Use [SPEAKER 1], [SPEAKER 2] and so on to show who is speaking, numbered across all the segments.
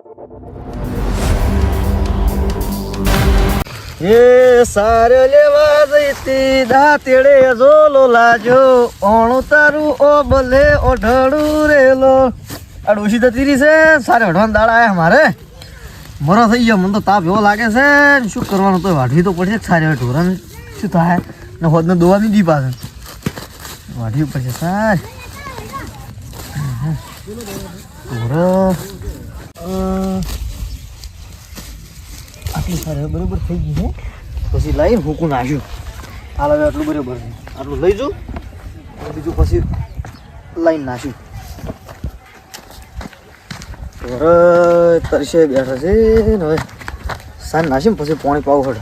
[SPEAKER 1] એ સાર લેવા જઈતી જો લો લાજો. ઓણું તારું ઓ ભલે ઓઢળું રેલો. આ ડોશી જતી રહી છે, સારે અઢવાન દાડા આયા મારે. મરો થઈ ગયો, મને તો તાપ એવો લાગે છે. શું કરવાનું તો વાઢવી તો પડશે સારે ઢોરણ શું થાય? ને હોદને દોવા નહીં દી પાસે વાઢવી પડશે સાર. ઢોર. આટલી સારી બરોબર થઈ ગઈ છે પછી લાવીને હુકું નાખ્યું હાલ હવે આટલું બરોબર છે. આટલું લઈ જાઉં બીજું પછી લાઈન નાખ્યું તરશે બેઠા છે હવે સાંજ નાશી પછી પાણી પાવું હડ.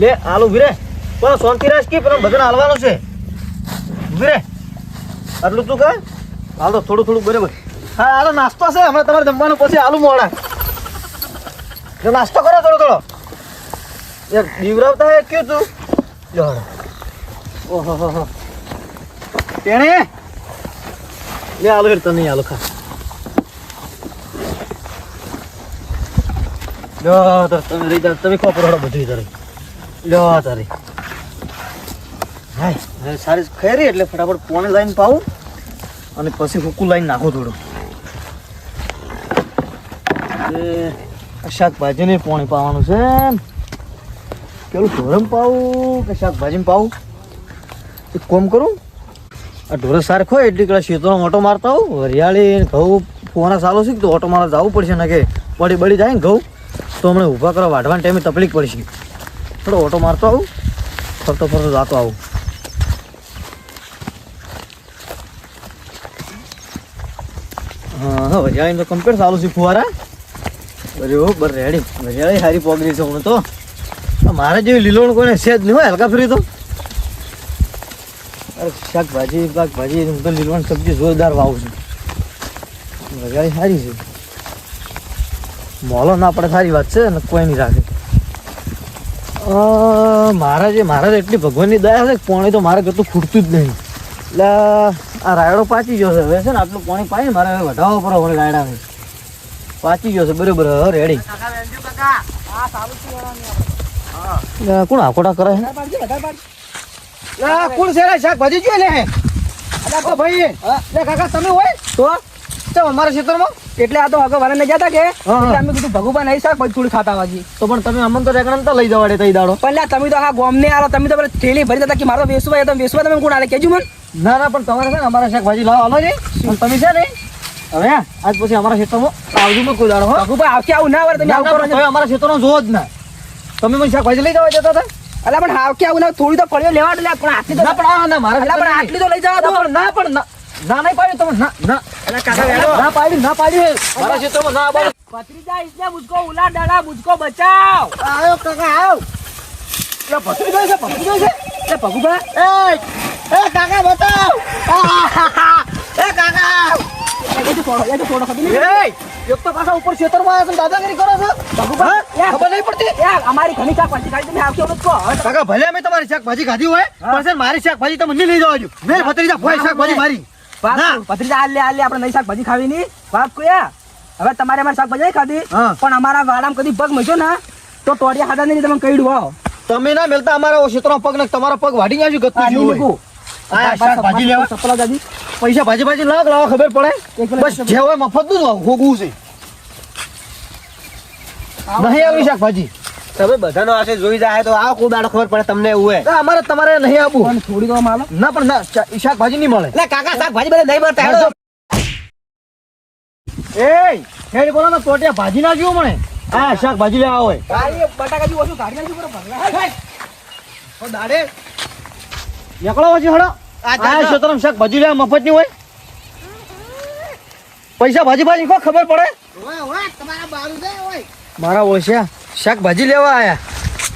[SPEAKER 1] લે આલુ ભીરે પણ શાંતિ રાજ કે પણ બધાને હાલવાનું છે. ભીરે આટલું તું કા હાલ તો થોડું થોડું બરાબર. હા, હાલો, નાસ્તો છે. હમણાં તમારે જમવાનું પછી આલુ મોડા. નાસ્તો કરો થોડો થોડો. યાર દીવરાવતા હે, ક્યું તું? હાલો. ઓહો તેણે? લે, આલુ હેર તને આલો ખા. લો તમે રહી તમે ખોપર હડો બધું તારે. લો, તારે. હવે સારી ખેરી એટલે ફટાફટ પોણે લાઈન પાવું. અને પછી હુકું લાઈન નાખું થોડું. આ શાકભાજીને પોણી પાવાનું છે પેલું ઢોરમ પાવું કે શાકભાજીમાં પાવું? એક કોમ કરું. આ ઢોર સારખો એટલી કડા શેતોનો ઓટો મારતા હોઉં હરિયાળી ઘઉં ફોના સારો છે તો ઓટો મારા જવું પડશે ને કે બળી બળી જાય ને ઘઉં. તો હમણાં ઊભા કરવા વાઢવાના ટાઈમે તકલીફ પડશે થોડો ઓટો મારતો આવું. ફરતો ફરતો જાતો આવું હા હા વરિયાળી તો કમ્પ્લીટ ચાલુ છે ફુવારા બરોબર રેડી વરિયાળી સારી પોગરી છે હું તો. મારા જેવી લીલોણ કોઈને છે જ નહીં હોય હલકા ફરી તો. અરે શાકભાજી શાકભાજી હું તો લીલવણ સબ્જી જોરદાર વાવું છું. વરિયાળી સારી છે. મોલો ના પડે, સારી વાત છે, ને કોઈ નહીં રાખે. મારા જે, મારા એટલી ભગવાનની દયા છે પાણી તો મારે કરતું ખૂટતું જ નહીં. એટલે આ રાયડો પાચી ગયો છે. હવે છે ને આટલું પાણી પાઈને મારે હવે વઢાવવો પડે હવે રાયડા પાચી ગયો છે. બરોબર હવે રેડી કોણ આકોટા કરે છે?
[SPEAKER 2] કોણ છે શાક શાકભાજી જોઈ ને ભાઈ કાકા તમે હોય?
[SPEAKER 1] તો? ચાલ અમારા ક્ષેત્રમાં?
[SPEAKER 2] એટલે આ તો આગળ વાળાને જતા કે. એટલે અમે કીધું ભગુભા નહીં શાકભાજી થોડી ખાતા વાજી.
[SPEAKER 1] તો પણ તમે અમન તો રેકણ તો લઈ જવાડે તઈ દાડો?
[SPEAKER 2] પણ તમે તો આ ગોમ ને આલો તમે તો પેલા થેલી ભરી દેતા કે મારો વેસવા તમે વેસવા તમે કોણ આલે? કેજો મન.
[SPEAKER 1] ના ના પણ તમારે છે ને અમારા શાકભાજી લાવો. હાલો રે. તમે છે ને હવે આજ પછી અમારા ક્ષેત્રમાં આવજો મત કોઈ દાડો
[SPEAKER 2] ભગુભા આવકે આવું ના વળે તમે આવું કરો
[SPEAKER 1] પણ અમારા ક્ષેત્રનો જોવો જ ના. તમે મને શાક ભાજી લઈ જવા જતા હતા?
[SPEAKER 2] અલા પણ હાવકે આવું ના થોડી તો ફળિયો લેવા દે પણ આટલી તો
[SPEAKER 1] ના પણ ના મારા
[SPEAKER 2] પણ આટલી તો લઈ જવા દો.
[SPEAKER 1] ના પણ ના. પણ ના ના પાડ્યું તમે. ના ના.
[SPEAKER 2] અલા કાકા
[SPEAKER 1] ના પાડ્યું ના પાડ્યું. મારા ક્ષેત્રમાં ના પાડ્યું
[SPEAKER 2] ભત્રીજા ઇસને મુજકો ઉલા ડાડા મુજકો બચાવ.
[SPEAKER 1] આયો કાકા આવ
[SPEAKER 2] એટલે ભત્રીજો છે ભત્રીજો છે. એટલે ભગુભા.
[SPEAKER 1] એ એ કાકા બતાવ એ કાકા.
[SPEAKER 2] એ તો એ તો કોડો ખબર નહીં.
[SPEAKER 1] એક તો પાછા ઉપર ક્ષેત્રમાં આવ્યા છો દાદાગીરી કરો છો.
[SPEAKER 2] ભગુભા
[SPEAKER 1] ખબર પડતી?
[SPEAKER 2] યાર અમારી ઘણી શાકભાજી ખાઈ તમે આવશો
[SPEAKER 1] તો ભલે અમે તમારી શાકભાજી ખાધી હોય પણ મારી શાકભાજી તમે નહીં લઈ જવાજો મેં ભત્રીજા કોઈ શાકભાજી મારી.
[SPEAKER 2] વાત
[SPEAKER 1] ના.
[SPEAKER 2] કરું. લે હાલ લે આપણે નહીં શાકભાજી ખાવી નહીં વાત કોયા હવે તમારે અમારે શાકભાજી ખાધી. પણ અમારા વાડામાં કદી પગ મચ્યો ને તો ટોડિયા ખાધા નહીં તમે કહી દો
[SPEAKER 1] તમે ના મેલતા અમારા ક્ષેત્રમાં પગ ને તમારા પગ વાડી ગયા ગતું જેવું
[SPEAKER 2] નહીં
[SPEAKER 1] હોય. આ શાકભાજી લેવા.
[SPEAKER 2] ચપ્પલો દાદી.
[SPEAKER 1] પૈસા ભાજી ભાજી લાગ લાવો ખબર પડે. બસ જે હોય મફતનું છે. નહીં આવી શાકભાજી.
[SPEAKER 3] તમે બધાનો આશે જોઈ જાય તો આવો કોઈ દાડો ખબર પડે તમને એવું હે
[SPEAKER 1] અમારે તમારે નહીં આપવું.
[SPEAKER 2] પણ થોડી તો માલો
[SPEAKER 1] ના પણ ના શાકભાજી નહીં મળે.
[SPEAKER 3] કાકા શાકભાજી બધા નહીં મળતા હેડો.
[SPEAKER 1] એ હેડ બોલો ને ટોટિયા ભાજી ના જુઓ મને હા શાકભાજી લેવા હોય.
[SPEAKER 2] બટાકા જેવું ઓછું કાઢી નાખી બરો ભગલા
[SPEAKER 1] ઓ દાડે. નીકળો પછી હડો.
[SPEAKER 3] આ.
[SPEAKER 1] ક્ષેત્રમાં શાકભાજી લેવા મફતની હોય. પૈસા ભાજી ભાજી કો ખબર પડે? મારા ઓળખ્યા શાકભાજી લેવા આવ્યા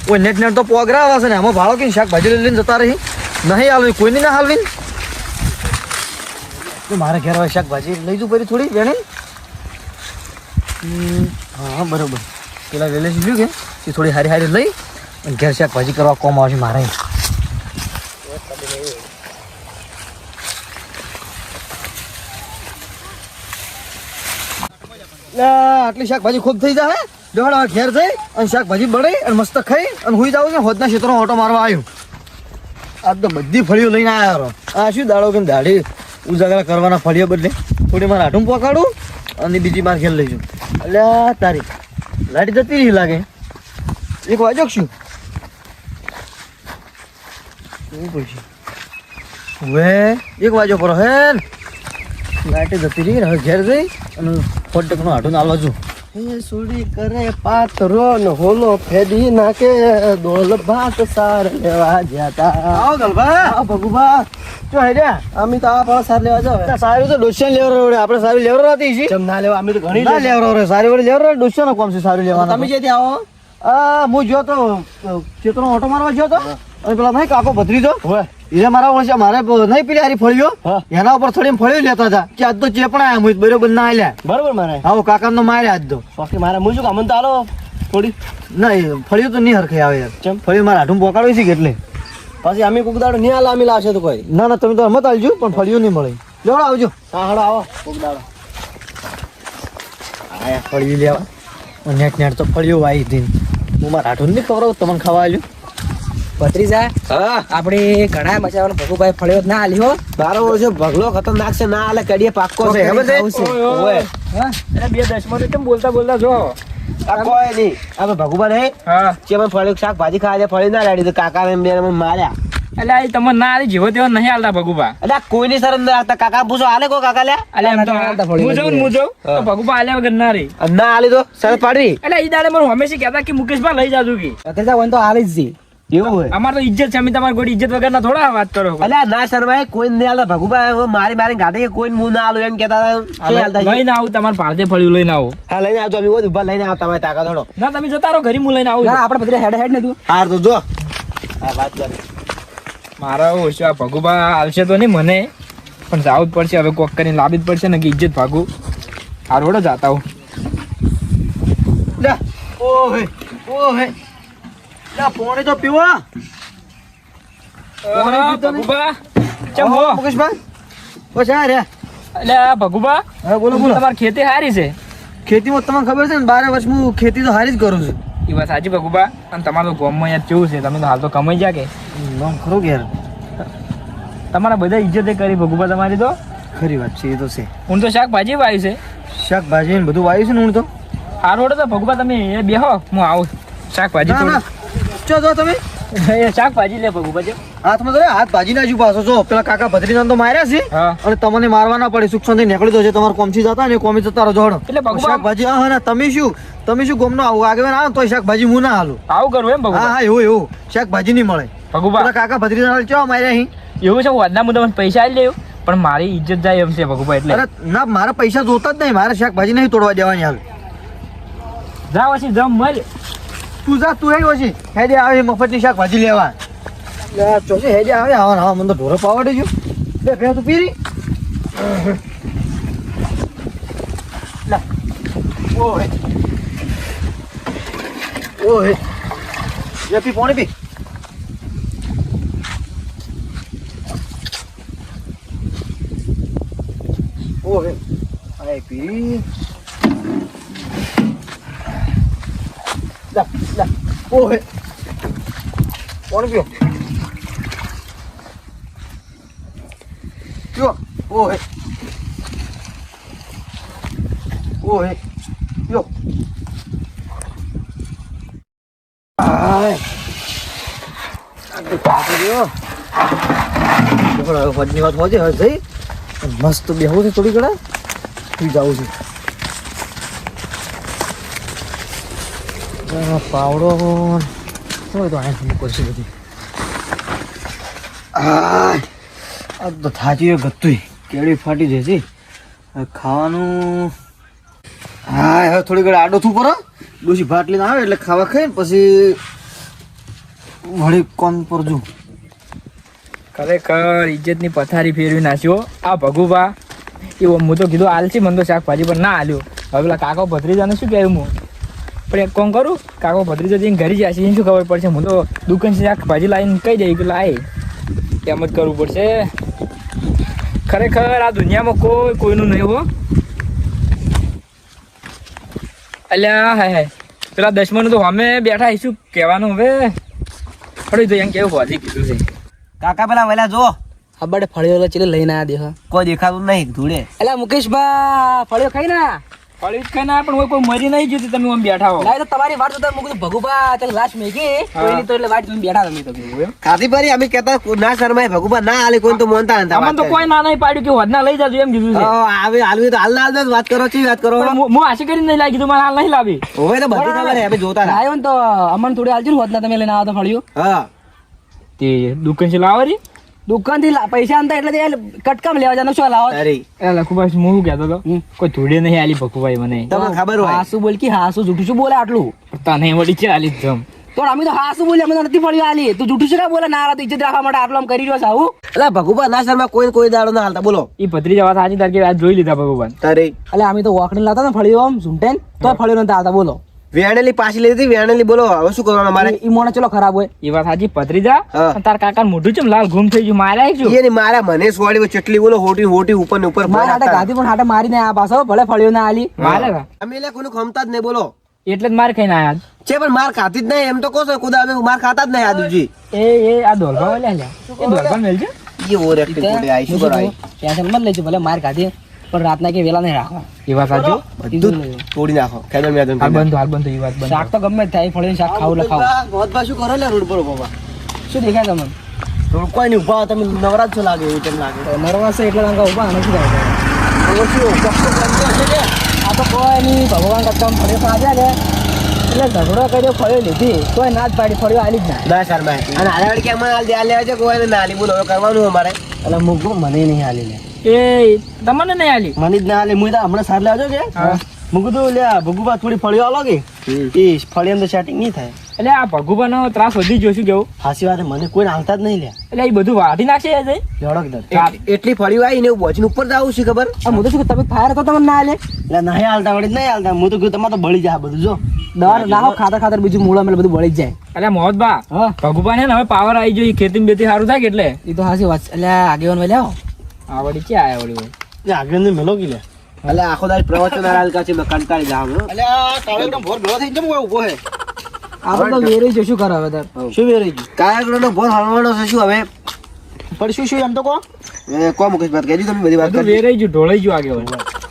[SPEAKER 1] ઓય, નેટ નેટ તો પોગરા આવે છે ને. આમાં ભાડો કે શાકભાજી લઈને જતા રહી? નહીં હાલવી, કોઈની ના હાલવી? તો મારે ઘેર હવે શાકભાજી લઈ જઉં પછી થોડી બેણી હા, બરોબર. પેલા વેલે લીધું કે, એ થોડી હારી હારી લઈ અને ઘેર શાકભાજી કરવા કોમ આવશે મારે. આટલી શાકભાજી ખૂબ થઈ જાય દોડ ઘેર જઈ અને શાકભાજી બળી અને મસ્ત ખાઈ અને હુઈ જાવ છે હોદના ક્ષેત્રમાં ઓટો મારવા આવ્યું. આ તો બધી ફળીઓ લઈને આવ્યા આ શું દાડો કે દાઢી ઉજાગરા કરવાના ફળીઓ બદલે? થોડી મારે હાટું પકાડું અને બીજી માર ઘેર લઈ જાઉં અલ્યા, તારી લાઈટ જતી રહી લાગે. એક વાજો શું? હવે એક વાજો પર હે લાઈટ જતી રહી ને હવે ઘેર જઈ અને ફોટકનો આઠું નાલવા છું.
[SPEAKER 4] સુડી કરે પાત્રો ને હોલો ફેદી નાખે. દોલ ભાત સાર લેવા જતા
[SPEAKER 1] આવો ગલભા.
[SPEAKER 4] આવો ભગુભા.
[SPEAKER 1] જો હે રે
[SPEAKER 4] અમે તો આ પણ સાર લેવા જાવ.
[SPEAKER 1] સારું તો ડોશન લેવરો રે આપણે સારું લેવર હતી છે
[SPEAKER 4] ચમ ના લેવા અમે તો ઘણી
[SPEAKER 1] ના લેવરો રે સારી વડે લેવર ડોશન નો કોમ છે સારું લેવાનું.
[SPEAKER 4] તમે જેથી આવો?
[SPEAKER 1] આ હું જો તો ચેતનો ઓટો મારવા જો તો? અને પેલા ભાઈ કાકો ભત્રીજો.
[SPEAKER 4] હોય
[SPEAKER 1] એ મારા ઓળશે મારે નહીં પેલી હારી ફળ્યો એના ઉપર થોડી ફળ્યું લેતા હતા. કે આજ તો ચેપણા આયા હું બરોબર ના આલ્યા.
[SPEAKER 4] બરોબર મારે.
[SPEAKER 1] હા કાકા નો માર્યા આજ તો.
[SPEAKER 4] બાકી મારે હું શું અમને તો આલો થોડી.
[SPEAKER 1] નહીં ફળ્યું તો નહીં હરખે આવે યાર? ફળ્યું મારા હાથું પોકાડ્યું છે કે એટલે?
[SPEAKER 4] પછી અમે કોક દાડો નહીં આલા અમે લાવશે તો કોઈ.
[SPEAKER 1] ના ના તમે તો મત આલજો પણ ફળ્યું નહીં મળે. જોડો આવજો.
[SPEAKER 4] હા હાડો આવો કોક દાડો
[SPEAKER 1] આયા ફળ્યું લેવા. નેટ નેટ તો ફળ્યું વાઈ હતી હું મારા હાથું નહીં ખબર તમને ખાવા આવ્યું
[SPEAKER 5] ભત્રીજા
[SPEAKER 4] હા.
[SPEAKER 5] આપણે ઘણા મચાવાનો ભગુભાઈ ફળ્યો ના આલ્યો
[SPEAKER 4] મારો ઓળશે ભગલો ખતરનાક છે ના આલે કડીએ પાક્કો છે ખબર છે?
[SPEAKER 5] બે દસમાં કેમ બોલતા બોલતા જો?
[SPEAKER 4] કોઈ નહીં. આપણે ભગુભા નહીં.
[SPEAKER 5] હા.
[SPEAKER 4] જે ફળ્યું શાકભાજી ખાવા ફળી ના રેડી તો કાકા માર્યા.
[SPEAKER 5] એટલે આ તમને ના આલી જેવો તેવો નહીં આલતા ભગુભા.
[SPEAKER 4] એટલે કોઈની શરમ ના રાખતા? કાકા પૂછો આલે કો કાકા લે
[SPEAKER 5] એટલે એમ તો હું જાઉં હું જાઉં? તો ભગુભા આલ્યા વગર ના રહી.
[SPEAKER 4] ના આલી તો સર પાડવી.
[SPEAKER 5] એટલે ઈ દાડે મને હંમેશા કહેતા કે મુકેશભાઈ લઈ જાજો કે.
[SPEAKER 1] તો આલી જ.
[SPEAKER 4] એવું હોય?
[SPEAKER 5] અમાર તો ઇજ્જત છે. અમે તમારી ગોડી ઇજ્જત વગર ના થોડા વાત કરો.
[SPEAKER 4] અલ્યા ના શરમાય કોઈ નહીં આલે ભગુભા મારી મારી ગાડી કોઈ હું ના આલું એમ કેતા?
[SPEAKER 5] લઈને આવું તમારે ભારતે ફળ્યું લઈને આવો.
[SPEAKER 4] હા લઈને આવજો. અમે કોઈ ઊભા લઈને તાકા થોડો
[SPEAKER 5] ના તમે જતા રહો ઘરે હું લઈને આવું
[SPEAKER 1] આપણે બધા હેડ હેડ ને તું.
[SPEAKER 4] હાર તો જો. હા વાત કરી.
[SPEAKER 5] મારા ઓછો આ ભગુભા આવશે તો નહીં મને પણ જવું જ પડશે. હવે કોક કરીને લાવી જ પડશે ને કે ઇજ્જત ભાગુ. હારોડો જાતા હું.
[SPEAKER 1] લે. ઓહે ઓહે. લે પોણી તો પીવો.
[SPEAKER 5] હા, ભગુભા ચમ હો?
[SPEAKER 1] મુકેશભાઈ. આ રે.
[SPEAKER 5] એટલે આ
[SPEAKER 1] હા બોલો બોલો.
[SPEAKER 5] તમારી ખેતી હારી છે?
[SPEAKER 1] ખેતીમાં તમને ખબર છે ને બારે વર્ષ હું ખેતી તો હારી જ કરું છું.
[SPEAKER 5] એ વાત સાચી ભગુબા. અને તમારું ગામમાં યાર કેવું છે? તમે તો હાલ તો કમાઈ જા કે?
[SPEAKER 1] નામ ખરું ઘેર
[SPEAKER 5] તમારા બધા ઇજ્જત કરી ભગુબા તમારી તો?
[SPEAKER 1] ખરી વાત છે એ તો છે.
[SPEAKER 5] હું તો શાકભાજી વાવી છે.
[SPEAKER 1] શાકભાજી ને બધું વાવ્યું છે ને હું તો?
[SPEAKER 5] હારોડો તો ભગુભા તમે એ બેહો હું આવું. શાકભાજી
[SPEAKER 1] ચો જો તમે?
[SPEAKER 5] એ શાકભાજી લે ભગુ જો
[SPEAKER 1] હાથમાં તો હાથ ભાજી નાખ્યું પાછો જો પેલા કાકા ભત્રીજાને તો માર્યા છે. અને તમને મારવાના પડે સુખથી નીકળી જશે તમારે કોમથી જતા ને કોમી જતા રહો જોડો
[SPEAKER 5] એટલે
[SPEAKER 1] શાકભાજી હા હા ના તમે શું? તમે શું ગોમનો આવું? આગળ આવો તો શાકભાજી હું ના હાલું.
[SPEAKER 5] આવું કરું એમ
[SPEAKER 1] હા
[SPEAKER 5] ભગુભા
[SPEAKER 1] હા એવું એવું. શાકભાજી નહીં મળે. ભગુ કાકા ભત્રીજાને ચો માર્યા અહીં
[SPEAKER 5] એવું છે વાદના મુદ્દા પૈસા આવી લેવું પણ મારી ઇજ્જત જાય એમ છે ભગુભાઈ એટલે.
[SPEAKER 1] અરે ના મારા પૈસા જોતા જ નહીં. મારે શાકભાજી નહીં તોડવા દેવાની હાલ.
[SPEAKER 5] જા પછી જમ મળ
[SPEAKER 1] તું જા તું હેડ ઓછી? હેડે આવે મફતની શાકભાજી લેવા. ચોસી હેડે આવે, આવા આવા, મને તો ઢોરો પાવડે જો બે ભે તું પીરી. ઓહે ઓહે લે, પી, પાણી પી. ઓહે આય પી લા લા. ઓહે પાણી પીઓ પીઓ ઓહે ઓહે પીઓ આય. વડની વાત હોજે જઈ મસ્ત બેહવું છે થોડી ઘણા સુઈ જાવું છે. પાવડો હોય. તો અહીંયા મૂકો છે બધી. આ તો થાચી ગત્તુંય કેળી ફાટી હવે ખાવાનું. હા હવે થોડી ઘડી આડો થું કરો ડોસી ભાત લઈને આવે એટલે ખાવા ખાઈ ને પછી વળી કોન પર જુ.
[SPEAKER 5] ખરેખર ઇજ્જતની પથારી ફેરવી નાખ્યો. આ ભગુભા. એવો હું તો કીધું, આલસી મને તો શાકભાજી પણ ના આલ્યો. હવે પેલા કાકો ભત્રીજાને શું કહેવું હું પણ એક કોમ કરું કાકો ભત્રીજો જઈને ઘરે જશે એને શું ખબર પડશે? હું તો દુકાનથી શાકભાજી લાવીને કહી દઈ કે લાય. એમ જ કરવું પડશે. ખરેખર આ દુનિયામાં કોઈ કોઈનું નહીં હો. અલ્યા હાય હાય. પેલા દસમાનું તો અમે બેઠા શું કહેવાનું હવે. ફળી તો એમ કેવું ભાજી કીધું છે.
[SPEAKER 1] કાકા પેલા વેલા જો
[SPEAKER 3] હબાડે ફળિયો ચીલે લઈને આવ્યા દેખા
[SPEAKER 1] કોઈ દેખાતું નહીં ધૂળે.
[SPEAKER 3] એટલે મુકેશભાઈ ફળિયો ખાઈ ના.
[SPEAKER 5] જ ખાઈ ના પણ કોઈ મરી નહીં જતી તમે આમ બેઠા હો.
[SPEAKER 3] લાય તો તમારી વાત તો મુકું ભગુભા ચાલ લાશ મેગી કોઈની તો એટલે વાત તમે બેઠા તમે તો
[SPEAKER 5] એવું એમ?
[SPEAKER 1] ખાધી પરી? અમે કહેતા ના શરમાય ભગુબા ના આલે કોઈ તો મોનતા નથી
[SPEAKER 5] અમને તો કોઈ ના નહીં પાડ્યું કે હોદના લઈ જાજો એમ કીધું છે.
[SPEAKER 1] આવે હાલવી તો હાલ હાલ વાત કરો છે વાત કરો?
[SPEAKER 5] હું આશી કરીને નહીં લાગી તો મારે હાલ નહીં લાવી.
[SPEAKER 1] હવે તો બધી ખબર હે, અમે જોતા.
[SPEAKER 3] લાયો ને તો અમને થોડી હાલજો ને હોતના તમે લઈને આવો તો ફળ્યો.
[SPEAKER 1] હા.
[SPEAKER 5] તે દુકાન છે લાવરી
[SPEAKER 3] દુકાનથી પૈસા આનતા એટલે કટકામ લેવા જવાનો શું લાવો
[SPEAKER 1] અરે
[SPEAKER 5] એ લખુભાઈ હું શું કહેતો હતો? કોઈ ધૂળે નહીં આલી ભકુભાઈ મને.
[SPEAKER 1] તમને ખબર હોય?
[SPEAKER 3] હાસુ બોલ કે હાસુ જૂઠું શું બોલે આટલું?
[SPEAKER 5] તને વળી કે આલી જમ?
[SPEAKER 3] તો અમે તો હાસુ બોલે અમે નથી પડ્યું આલી. તું જૂઠું શું બોલે? ના તો ઇજ્જત રાખવા માટે આટલું આમ કરી રહ્યો છે આવું?
[SPEAKER 1] એટલે ભગુબા ના શર્મા કોઈ કોઈ દાડો ના હાલતા. બોલો.
[SPEAKER 5] એ ભત્રી જવા સાચી તાર જોઈ લીધા ભગવાન
[SPEAKER 1] તારે.
[SPEAKER 3] એટલે અમે તો વોકડી લાવતા ને ફળ્યો આમ ઝૂંટેન તો ફળ્યો નતા હાલતા બોલો.
[SPEAKER 1] વેણેલી પાછી લીધી. વેણેલી બોલો હવે શું કરવાનું મારે
[SPEAKER 3] ઈ મોણે ચલો ખરાબ હોય.
[SPEAKER 5] એ વાત સાચી ભત્રીજા જા. તાર કાકા મોઢું ચમ લાલ ગુમ થઈ ગયું માર્યા છું
[SPEAKER 1] એ ની મારા મને સોડી ચટલી બોલો હોટી હોટી ઉપર ને ઉપર
[SPEAKER 3] મારા હાટે ગાધી પણ હાટે મારીને આ પાછો ભલે ફળ્યો ના આલી.
[SPEAKER 5] મારે
[SPEAKER 1] અમે એટલે કોનું ખમતા જ નહીં બોલો.
[SPEAKER 5] એટલે જ માર ખાઈને આયા.
[SPEAKER 1] છે પણ માર ખાતી જ નહીં એમ તો કહો છો ખુદા અમે માર ખાતા જ નહીં આદુજી
[SPEAKER 5] એ એ આ દોલભા લે લે એ દોલભા મેલજે.
[SPEAKER 1] એ ઓર એક્ટિવ કોડે આઈ શું કરાય
[SPEAKER 3] ત્યાં મત લેજો ભલે માર ખાધી. પણ રાતના કે વેલા નહીં રાખવા
[SPEAKER 5] એ વાત સાચું
[SPEAKER 1] બધું તોડી નાખો. ખેદર મેદન
[SPEAKER 5] હાલ બંધ હાલ બંધ એ વાત બંધ
[SPEAKER 3] શાક તો ગમે થાય ફળીને શાક ખાવું લખાવું. મોત
[SPEAKER 1] પાછું શું કરો લે રોડ પર બાબા
[SPEAKER 3] શું દેખાય તમને?
[SPEAKER 1] રોડ કોઈ નહીં ઊભા તમે નવરાજ છો લાગે એવું કેમ લાગે?
[SPEAKER 3] નર્વસ છે એટલે તમને ઊભા નથી
[SPEAKER 1] કે?
[SPEAKER 3] આ તો કોઈ નહીં ભગવાન ફળ્યો ખાધ્યા ને એટલે ઝઘડો કર્યો ફળ્યો લીધી કોઈ ના જ પાડી ફળ્યો આલી જ ના.
[SPEAKER 1] ના શર્મા અને આલા કે અમારે હાલ દે લેવા છે કોઈ ના હાલી બોલો કરવાનું અમારે.
[SPEAKER 3] એટલે મુગો મને નહીં હાલી લે.
[SPEAKER 5] એ તમને નહીં આલી?
[SPEAKER 3] મને જ ના હાલી હું તો હમણાં સાર લેજો કે.
[SPEAKER 5] હા.
[SPEAKER 3] મુગું તો લે ભગુબા થોડી ફળીઓ આલો કે. એ ફળી અંદર સેટિંગ નહીં થાય.
[SPEAKER 5] એટલે આ ભગુભાનો ત્રાસ વધી ગયો શું કેવું?
[SPEAKER 3] હાસી વાત મને કોઈ હાલતા જ નહીં લે.
[SPEAKER 5] એટલે એ બધું વાઢી નાખશે એ જઈ?
[SPEAKER 3] લડક દર
[SPEAKER 1] એટલી ફળીઓ આવી ને એવું બોચની ઉપર આવું છે ખબર?
[SPEAKER 3] હું તો શું તમે ફાયર તો તમને ના હાલે એટલે નહીં હાલતા વળી નહીં હાલતા હું તો કીધું તમારે તો બળી જાય બધું જો. દર લાવો ખાતર ખાતર બીજું મૂળા મેળ બધું બળી જાય.
[SPEAKER 5] એટલે મોહતબા
[SPEAKER 3] હા.
[SPEAKER 5] ભગુભા ને હવે પાવર આવી ગયો ખેતી બેતી સારું થાય કે એટલે?
[SPEAKER 3] એ તો હાસી વાત એટલે આગેવાન લાવો
[SPEAKER 5] આવડી ક્યાં આયા વળી હોય?
[SPEAKER 3] આગળ મેલો કી લે.
[SPEAKER 1] એટલે આખો દાડ પ્રવચન હાલ કાચે મે કંટાળી જાવ
[SPEAKER 3] અલે આ કાળો એકદમ ભોર ભેળો થઈ જમ ઊભો હે? આપણે તો વેરી જશું કરો હવે તાર શું વેરી ગયું?
[SPEAKER 1] કાયા નો ભોર હલવાનો છે શું હવે?
[SPEAKER 3] પણ શું શું એમ તો કહો?
[SPEAKER 1] એ કો મુકેશ વાત કરી તમે બધી વાત કરી.
[SPEAKER 5] વેરાઈ જો ઢોળાઈ ગયું આગેવાન.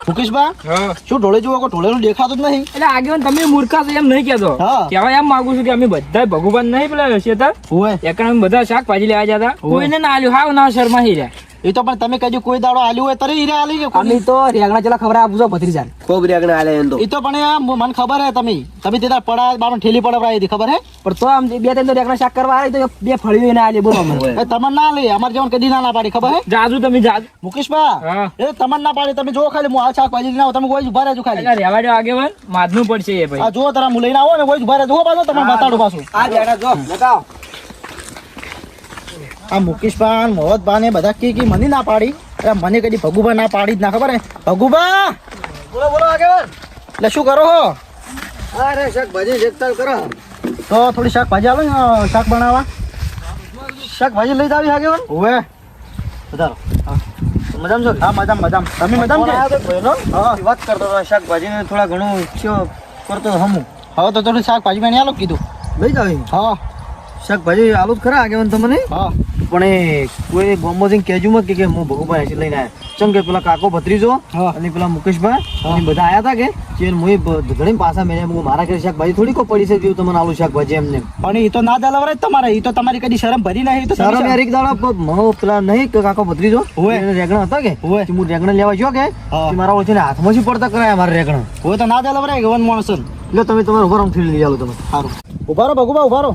[SPEAKER 3] મુકેશભા?
[SPEAKER 5] હા.
[SPEAKER 3] શું ઢોળે જુઓ કો ઢોળેલું દેખાતું જ નહીં.
[SPEAKER 5] એટલે આગેવાન તમે મૂર્ખા છો એમ નહીં કહેતો. કહેવાય એમ માંગુ છું કે અમે બધા ભગવાન નહીં પેલા શેતર
[SPEAKER 3] હોય
[SPEAKER 5] એકણ બધા શાકભાજી લેવા જતા. કોઈને ના આલ્યું હાવ ના શર્મા હી રહ્યા.
[SPEAKER 3] એ તો પણ તમે કહેજો કોઈ દાડો આલ્યું હોય તરે હીરા આલી કે અમે તો રેગણા ચલા ખબર આપજો ભત્રી જાન
[SPEAKER 1] ખૂબ રેગણા આલે એમ તો.
[SPEAKER 3] એ તો પણ મને ખબર હે તમે. તમે તે તાર પડા બાર ઠેલી પડાવડાવી હતી ખબર હે? પણ તો આમ બે ત્રણ તો રેગણા શાક કરવા આવી તો બે ફળીઓ એને આલી બોલો મને તમને ના લે અમાર જેવન કદી ના ના પાડી ખબર હે?
[SPEAKER 5] જાજુ તમે જાજ. મુકેશભા
[SPEAKER 3] એ તમને ના પાડી તમે જો ખાલી હું આ શાકભાજી લઈને ના તમે કોઈ ઊભા રહેજો ખાલી.
[SPEAKER 5] એટલે રેવા દો આગેવાન માધનું પડશે એ ભાઈ.
[SPEAKER 3] આ જો તારા હું લઈને આવો ને કોઈ ઊભા રહેજો. હો પાછો તમને બતાડું પાછું.
[SPEAKER 1] આ જાડા જો બતાવો
[SPEAKER 3] આ મુકેશબા મોહતબા ને બધા કી કી મને ના પાડી. અરે મને કદી ભગુબા ના પાડી જ ના ખબર હે? ભગુબા
[SPEAKER 1] બોલો બોલો આગેવાન.
[SPEAKER 3] એટલે શું કરો હો?
[SPEAKER 1] અરે શાકભાજી જેતલ કરો.
[SPEAKER 3] તો થોડી શાકભાજી આલો ને શાક બનાવવા.
[SPEAKER 1] શાકભાજી લઈ આવી આગેવાન.
[SPEAKER 3] ઓવે
[SPEAKER 1] વધારો. મજામ છો?
[SPEAKER 3] હા મજામ મજામ. તમે મજામ
[SPEAKER 1] ભાઈનો?
[SPEAKER 3] હા.
[SPEAKER 1] વાત કરતો હતો શાકભાજીને થોડા ઘણું કરતો હમું.
[SPEAKER 3] હવે તો થોડું શાકભાજી મેં આલો કીધું.
[SPEAKER 1] લઈ જાવ
[SPEAKER 3] હા.
[SPEAKER 1] શાકભાજી આલુ જ ખરા આગેવાન તમને?
[SPEAKER 3] હા.
[SPEAKER 1] પણ એ કોઈ બોમ્બો જઈને કહેજો મત કે હું ભગુભાઈ હશે લઈને આવ્યા ચમ કે પેલા કાકો ભત્રીજો. અને પેલા મુકેશભાઈ અને બધા આયા હતા કે ચેન મુએ ઘણી પાછા મેં મારા ઘરે શાકભાજી થોડી કો પડી છે તેવું તમને આલુ શાકભાજી એમને.
[SPEAKER 3] પણ એ તો ના દલાવરાય તમારે. એ તો તમારી કદી શરમ ભરી નહીં તો
[SPEAKER 1] શરમ યાર એક દાડા મો પેલા નહીં કે કાકો ભત્રીજો. એને રેગણા હતા કે. હું રેગણા લેવા ગયો કે? મારા ઓળખીને હાથમાં પડતા કરાય મારા રેગણા?
[SPEAKER 3] હોય તો ના દલાવરાય ગવન માણસ
[SPEAKER 1] એટલે તમે તમારો ઉભારો ફીલ લઈ આવો તમે
[SPEAKER 3] સારું ઉભારો રહો ઉભારો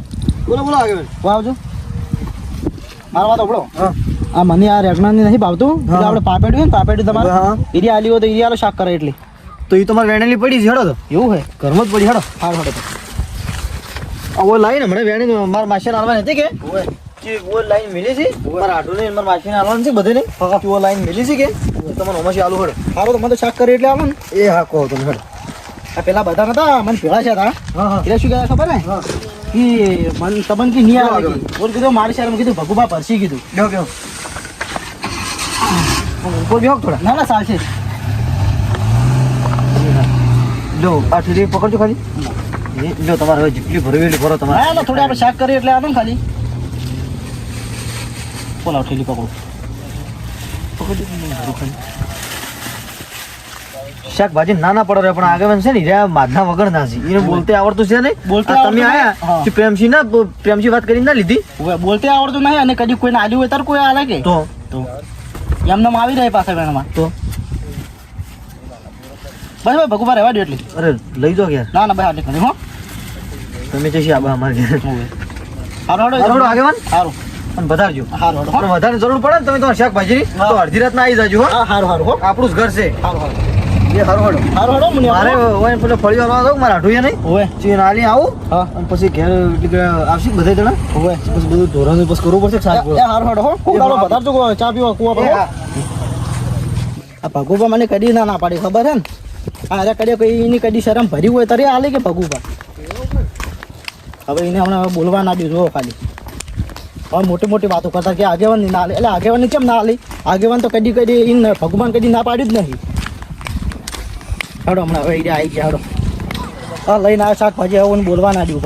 [SPEAKER 1] બોલો બોલો આગળ.
[SPEAKER 3] ઊભા આવજો મારા વાત ઓબળો
[SPEAKER 1] હા.
[SPEAKER 3] આ મને આ રેગણાની નહીં ભાવતું. એટલે
[SPEAKER 1] હા.
[SPEAKER 3] આપણે પાપેડ્યું ને પાપેડ્યું તમારે
[SPEAKER 1] હા.
[SPEAKER 3] એરિયા આલી હોય તો એરિયા આલો શાક કરે એટલી.
[SPEAKER 1] તો એ તમારે વેણેલી પડી છે હેડો તો.
[SPEAKER 3] એવું હે?
[SPEAKER 1] ઘરમાં જ પડી હેડો.
[SPEAKER 3] હટો
[SPEAKER 1] આ ઓ લાઈન હમણાં વેણી મારા માસી હાલવાની હતી કે? ઓ લાઈન મિલી છે? મારા આટુ ને મારા હાલવાની છે બધે ને ઓ લાઈન મિલી છે કે? તમારે ઓમાંથી આલુ હડો.
[SPEAKER 3] સારું તો મને તો શાક કરે એટલે આવે ને
[SPEAKER 1] એ હા કહો તમે હડો.
[SPEAKER 3] આ પેલા બધા નતા મને ભેળા છે તા.
[SPEAKER 1] હા હા.
[SPEAKER 3] એટલે શું કહેવાય ખબર ને
[SPEAKER 1] હા.
[SPEAKER 3] કે મન તમન કે નહીં આવે કીધું. મારી શહેરમાં કીધું ભગુબા પરસી કીધું.
[SPEAKER 1] બેહો બેહો ઉપર થોડા.
[SPEAKER 3] ના ના ચાલશે
[SPEAKER 1] લો આ ઠીલી પકડજો ખાલી. જો તમારે હવે જેટલી ભરવેલી ભરો તમારે.
[SPEAKER 3] હા થોડી આપણે શાક કરીએ એટલે ને ખાલી. બોલાવ ઠેલી પકડો.
[SPEAKER 1] શાકભાજી નાના પડો રે પણ આગળ છે ને હીરા માધના વગર ના છે. એને બોલતે આવડતું છે ને?
[SPEAKER 3] બોલતે
[SPEAKER 1] તમે આયા કે પ્રેમસી ના પ્રેમસી વાત કરીને ના લીધી?
[SPEAKER 3] બોલતે આવડતું નહીં અને કદી કોઈને આલ્યું હોય તાર કોઈ આલે કે?
[SPEAKER 1] તો?
[SPEAKER 3] તો? એમને આવી રહે પાછા વેણમાં
[SPEAKER 1] તો?
[SPEAKER 3] બસ ભાઈ ભગુભા રહેવા દો એટલી.
[SPEAKER 1] અરે લઈ જાઓ ઘેર.
[SPEAKER 3] ના ના ભાઈ આટલી હો.
[SPEAKER 1] તમે જશી આબા અમારે ઘેર.
[SPEAKER 3] હારો
[SPEAKER 1] હારો આગેવાન?
[SPEAKER 3] હારું.
[SPEAKER 1] અને વધારજો.
[SPEAKER 3] હારું હારું
[SPEAKER 1] વધારે જરૂર પડે ને તમે તમારે શાકભાજી. તો અડધી રાતના આવી જાજો હા.
[SPEAKER 3] હારું હારું
[SPEAKER 1] આપણું જ ઘર છે.
[SPEAKER 3] હારું હારું.
[SPEAKER 1] એ હારું હારું
[SPEAKER 3] મને
[SPEAKER 1] મારે પેલો મારા આઠું નહીં.
[SPEAKER 3] હોવે.
[SPEAKER 1] ચીન આલી આવું
[SPEAKER 3] હા.
[SPEAKER 1] અને પછી ઘેર એટલે આવશે બધા જણા.
[SPEAKER 3] હોવે.
[SPEAKER 1] પછી બધું ધોરણ પછી કરવું પડશે શાક
[SPEAKER 3] એ હારું હો. ચા પીવા કુવા પર આ. ભગુભા મને કદી ના ના પાડી ખબર હે ને? આ અરે કદી કોઈ એની કદી શરમ ભરી હોય તારે આલે કે ભગુભા? હવે એને હમણાં બોલવા ના દીધું ખાલી. હવે મોટી મોટી વાતો કરતા કે આગેવાનની ના આલે. એટલે આગેવાન કેમ ના આલી? આગેવાન તો કદી કદી ભગવાન કદી ના પાડ્યું જ નહીં. હેડો હમણાં હવે ઈડે આવી ગયા હાડો. હા લઈને આવ્યો શાકભાજી આવું બોલવા ના દઉં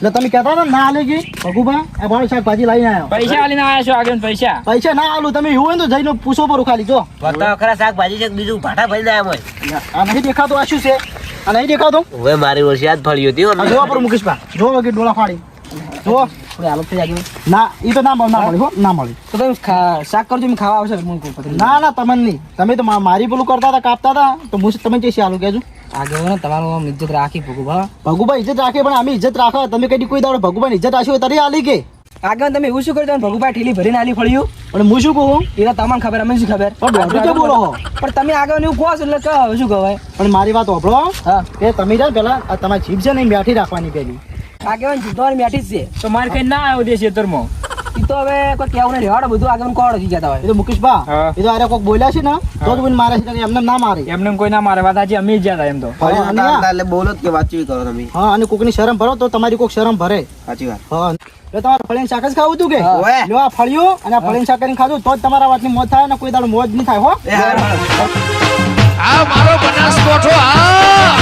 [SPEAKER 3] એટલે તમે કહેતા હતા ના આલે કે ભગુભા આ ભાવ શાકભાજી લઈને આવ્યો
[SPEAKER 2] પૈસા આલીને આવ્યા છો આગળ પૈસા?
[SPEAKER 3] પૈસા ના આલું તમે એવું હોય ને તો જઈને પૂછો પરું ખાલી જો.
[SPEAKER 4] બતાવો ખરા શાકભાજી છે બીજું? ભાટા ભરી દે હોય.
[SPEAKER 3] આ નહીં દેખાતું આ શું છે? આ નહીં દેખાતું?
[SPEAKER 4] હવે મારી વર્ષે યાદ ફળી હતી
[SPEAKER 3] જોવા પર મુકેશભાઈ જો કે ડોળા ફાડી. જો ના એ તો ના મળે ના મળે હો ના મળે.
[SPEAKER 2] તો તમે શાક કરજો મેં ખાવા આવશે
[SPEAKER 3] ના ના તમને નહીં. તમે તો મારી પેલું કરતા હતા કાપતા હતા તો હું તમે જે આલુ કહેજો.
[SPEAKER 2] આગળ તમારું ઇજ્જત રાખી ભગુભા.
[SPEAKER 3] ભગુભાઈ ઇજ્જત રાખે પણ અમે ઇજ્જત રાખો. તમે કઈ કોઈ દાડો ભગુભાઈ ઇજ્જત રાખી હોય તારી આલી કે.
[SPEAKER 2] આગળ તમે એવું શું કરજો ભગુભાઈ ઠીલી ભરીને આલી ફળ્યું?
[SPEAKER 3] પણ હું શું કહું?
[SPEAKER 2] એ તો તમને ખબર અમે શું ખબર?
[SPEAKER 3] પણ બોલો?
[SPEAKER 2] પણ તમે આગળ એવું કહો છો એટલે કહો શું કહેવાય?
[SPEAKER 3] પણ મારી વાત સાંભળો
[SPEAKER 2] હા.
[SPEAKER 3] કે તમે જાઓ પેલા તમારી જીભ છે ને એ બેઠી રાખવાની પેલી.
[SPEAKER 2] આગળ જીતવાની મેઠી છે. તો મારે કઈ ના આવ્યો દેશ ખેતરમાં એ તો હવે કોઈ કેવું નહીં રેવાડો બધું આગળ કોડો થઈ જતા
[SPEAKER 3] એ તો મુકેશભા એ તો આરે કોક બોલ્યા છે ને? તો જ મને મારે છે એમને ના મારે.
[SPEAKER 2] એમને કોઈ ના મારે વાત આજે અમે જ જતા એમ તો.
[SPEAKER 4] એટલે બોલો કે વાતચીત કરો તમે.
[SPEAKER 3] હા અને કોકની શરમ ભરો તો તમારી કોક શરમ ભરે.
[SPEAKER 4] સાચી વાત.
[SPEAKER 3] હા એટલે તમારે ફળીને શાક જ ખાવું હતું કે? લો આ ફળિયું અને ફળીને શાક કરીને ખાધું તો જ તમારા વાતની મોત થાય ને કોઈ દાડો મોત નહીં થાય હો.
[SPEAKER 6] આ મારો બનાસકોઠો આ